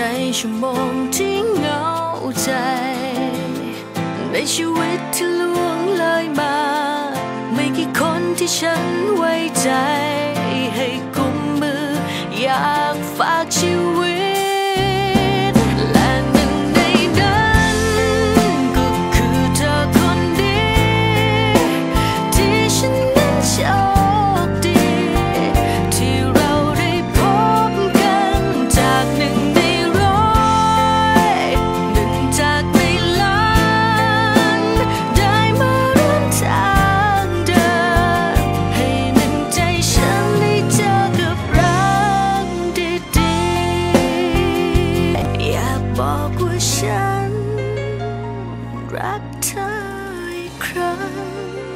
ในชั่วโมงที่เหงาใจ ในชีวิตที่ล่วงเลยมา ไม่กี่คนที่ฉันไว้ใจ ให้กุมมือยา รักเธออีกครั้ง